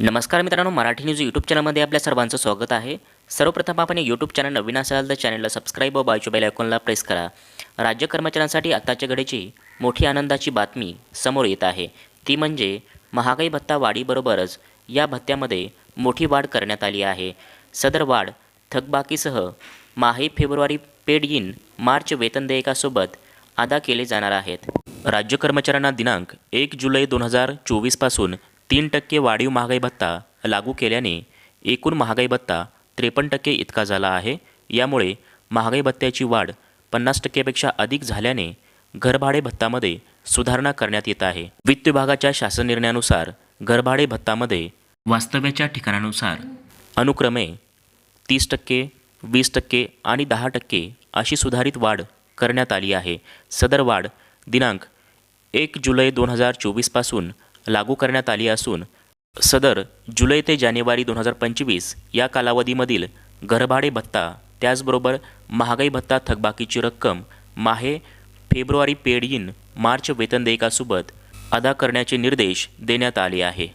नमस्कार मित्रांनो Marathi news YouTube चॅनलमध्ये आपल्या सर्वांचं स्वागत आहे. सर्वप्रथम आपण यूट्यूब चॅनल नवीन असाल तर चॅनलला सबस्क्राईब व बाजू बेल आयकॉनला प्रेस करा. राज्य कर्मचाऱ्यांसाठी आत्ताच्या घडीची मोठी आनंदाची बातमी समोर येत आहे. ती म्हणजे महागाई भत्ता वाढीबरोबरच या भत्त्यामध्ये मोठी वाढ करण्यात आली आहे. सदर वाढ थकबाकीसह माही फेब्रुवारी पेड इन मार्च वेतन देयकासोबत अदा केले जाणार आहेत. राज्य कर्मचाऱ्यांना दिनांक एक जुलै दोन हजार चोवीसपासून तीन टक्के वाढीव महागाई भत्ता लागू केल्याने एकूण महागाई भत्ता त्रेपन्न टक्के इतका झाला आहे. यामुळे महागाई भत्त्याची वाढ पन्नास टक्केपेक्षा अधिक झाल्याने घरभाडे भत्तामध्ये सुधारणा करण्यात येत आहे. वित्त विभागाच्या शासन निर्णयानुसार घरभाडे भत्तामध्ये वास्तव्याच्या ठिकाणानुसार अनुक्रमे तीस टक्के वीस टक्के आणि दहा टक्के अशी सुधारित वाढ करण्यात आली आहे. सदर वाढ दिनांक एक जुलै दोन हजार चोवीसपासून लागू करण्यात आली असून सदर जुलै ते जानेवारी दोन हजार पंचवीस या कालावधीमधील घरभाडे भत्ता त्याचबरोबर महागाई भत्ता थकबाकीची रक्कम माहे फेब्रुवारी पेड इन मार्च वेतन देयकासोबत अदा करण्याचे निर्देश देण्यात आले आहे.